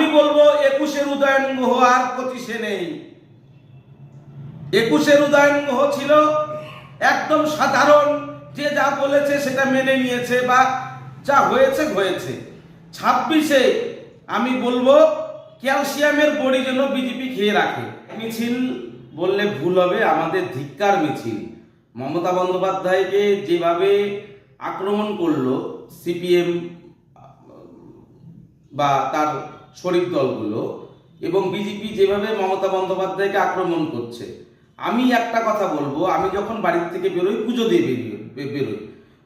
আমি বলব, একুশের উদয়ন গ্রহ আর পঁচিশে নেই। একুশের উদয়ন গ্রহ ছিল একদম সাধারণ, যে যা বলেছে সেটা মেনে নিয়েছে বা যা হয়েছে হয়েছে। ছাব্বিশে আমি বলব, ক্যালসিয়ামের বড়ি যেন বিজেপি খেয়ে রাখে। মিছিল বললে ভুল হবে, আমাদের ধিক্কার মিছিল। মমতা বন্দ্যোপাধ্যায়কে যেভাবে আক্রমণ করল, সিপিএম বা তার শরিক দলগুলো এবং বিজেপি যেভাবে মমতা বন্দ্যোপাধ্যায়কে আক্রমণ করছে, আমি একটা কথা বলব, আমি যখন বাড়ির থেকে বেরোই, পুজো দিয়ে বেরিয়ে বেরোই।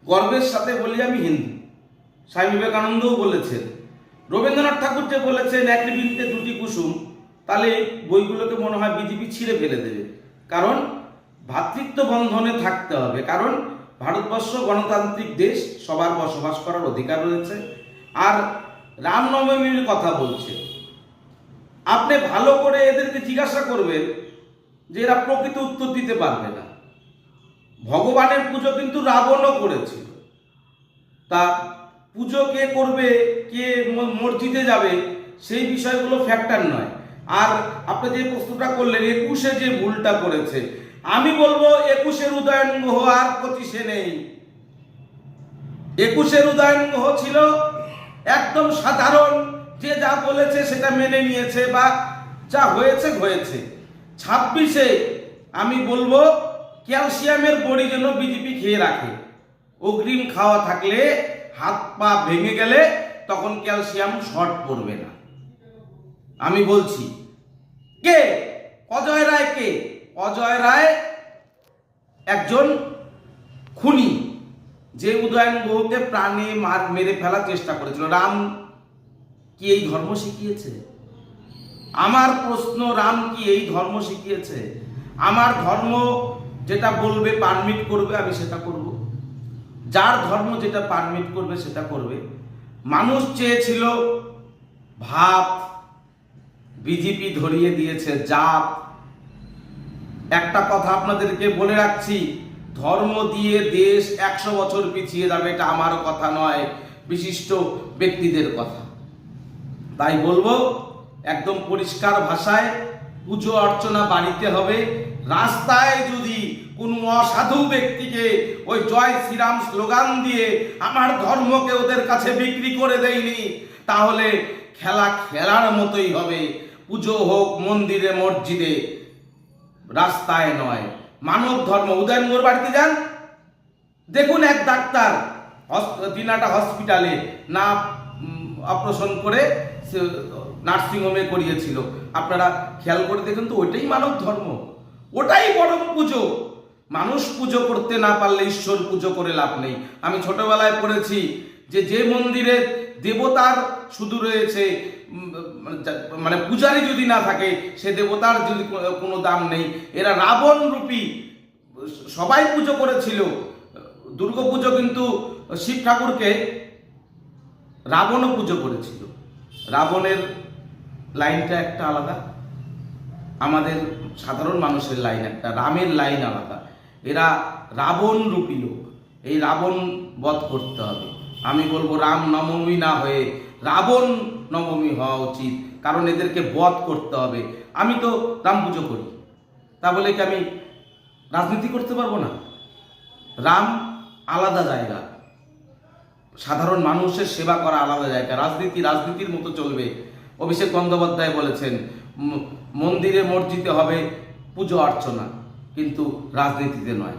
গর্বের সাথে বলি আমি হিন্দু। স্বামী বিবেকানন্দও বলেছেন, রবীন্দ্রনাথ ঠাকুর যে বলেছেন, এক বৃন্তে দুটি কুসুম তাহলে বইগুলোকে মনে হয় বিজেপি ছিঁড়ে ফেলে দেবে। কারণ ভ্রাতৃত্ব বন্ধনে থাকতে হবে, কারণ ভারতবর্ষ গণতান্ত্রিক দেশ, সবার বসবাস করার অধিকার রয়েছে। আর রামনবমীর কথা বলছে। আপনি ভালো করে এদেরকে জিজ্ঞাসা করবেন যে এরা প্রকৃত উত্তর দিতে পারবে না। ভগবানের পুজো কিন্তু রাবণও করেছিল তা পুজো কে করবে, কে মসজিদে যাবে, সেই বিষয়গুলো ফ্যাক্টর নয়। আর আপনি যে প্রশ্নটা করলেন, একুশে যে ভুলটা করেছে, আমি বলব একুশের উদয়ন গ্রহ আর পঁচিশে নেই। একুশের উদয়ন গ্রহ ছিল একদম সাধারণ, যে যা বলেছে সেটা মেনে নিয়েছে বা যা হয়েছে হয়েছে। ছাব্বিশে আমি বলব, ক্যালসিয়ামের বড়ি যেন বিজেপি খেয়ে রাখে। অগ্রিম খাওয়া থাকলে হাত পা ভেঙে গেলে তখন ক্যালসিয়াম শর্ট পড়বে না। আমি বলছি, কে? অজয় রায় কে অজয় রায় একজন খুনি। যে উদয়ন গুহকে প্রাণে মার মেরে ফেলার চেষ্টা করেছিল। রাম কি এই ধর্ম শিখিয়েছে? আমার প্রশ্ন, রাম কি এই ধর্ম শিখিয়েছে? আমার ধর্ম যেটা বলবে পারমিট করবে, আমি সেটা করব। যার ধর্ম যেটা পারমিট করবে, সেটা করবে। মানুষ চেয়েছিল ভাত বিজেপি ধরিয়ে দিয়েছে, জাত। একটা কথা আপনাদেরকে বলে রাখছি ধর্ম দিয়ে দেশ একশো বছর পিছিয়ে যাবে এটা আমার কথা নয়, বিশিষ্ট ব্যক্তিদের কথা। তাই বলব, একদম পরিষ্কার ভাষায় পুজো অর্চনা বাড়িতে হবে। রাস্তায় যদি কোনো অসাধু ব্যক্তিকে ওই জয় শ্রীরাম স্লোগান দিয়ে আমার ধর্মকে ওদের কাছে বিক্রি করে দেয়নি, তাহলে খেলা খেলার মতোই হবে। পুজো হোক মন্দিরে, মসজিদে, রাস্তায় নয়। মানব ধর্ম। উদয় মোর বাড়িতে যান। দেখুন এক ডাক্তার দিনাটা হসপিটালে না অপারেশন করে নার্সিংহোমে করিয়েছিল। আপনারা খেয়াল করে দেখুন তো, ওইটাই মানব ধর্ম। ওটাই পরম পুজো। মানুষ পুজো করতে না পারলে ঈশ্বর পুজো করে লাভ নেই। আমি ছোটবেলায় পড়েছি যে যে মন্দিরে দেবতার শুধু রয়েছে মানে মানে পূজারি যদি না থাকে, সে দেবতার যদি কোনো দাম নেই, এরা রাবণ রূপী, সবাই পুজো করেছিল। দুর্গা পুজো কিন্তু শিব ঠাকুরকে রাবণও পুজো করেছিল। রাবণের লাইনটা একটা আলাদা, আমাদের সাধারণ মানুষের লাইন একটা, রামের লাইন আলাদা। এরা রাবণ রূপী লোক, এই রাবণ বধ করতে হবে। আমি বলব, রাম নবমী না হয়ে রাবণ নবমী হওয়া উচিত, কারণ এদেরকে বধ করতে হবে। আমি তো রাম পুজো করি, তা বলে কি আমি রাজনীতি করতে পারব না? রাম আলাদা জায়গা। সাধারণ মানুষের সেবা করা আলাদা জায়গা। রাজনীতি রাজনীতির মতো চলবে। অভিষেক বন্দ্যোপাধ্যায় বলেছেন মন্দিরে মসজিদে হবে পুজো অর্চনা, কিন্তু রাজনীতিতে নয়।